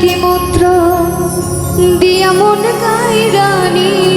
কি পুত্র? দিয়া মন গাই রানী।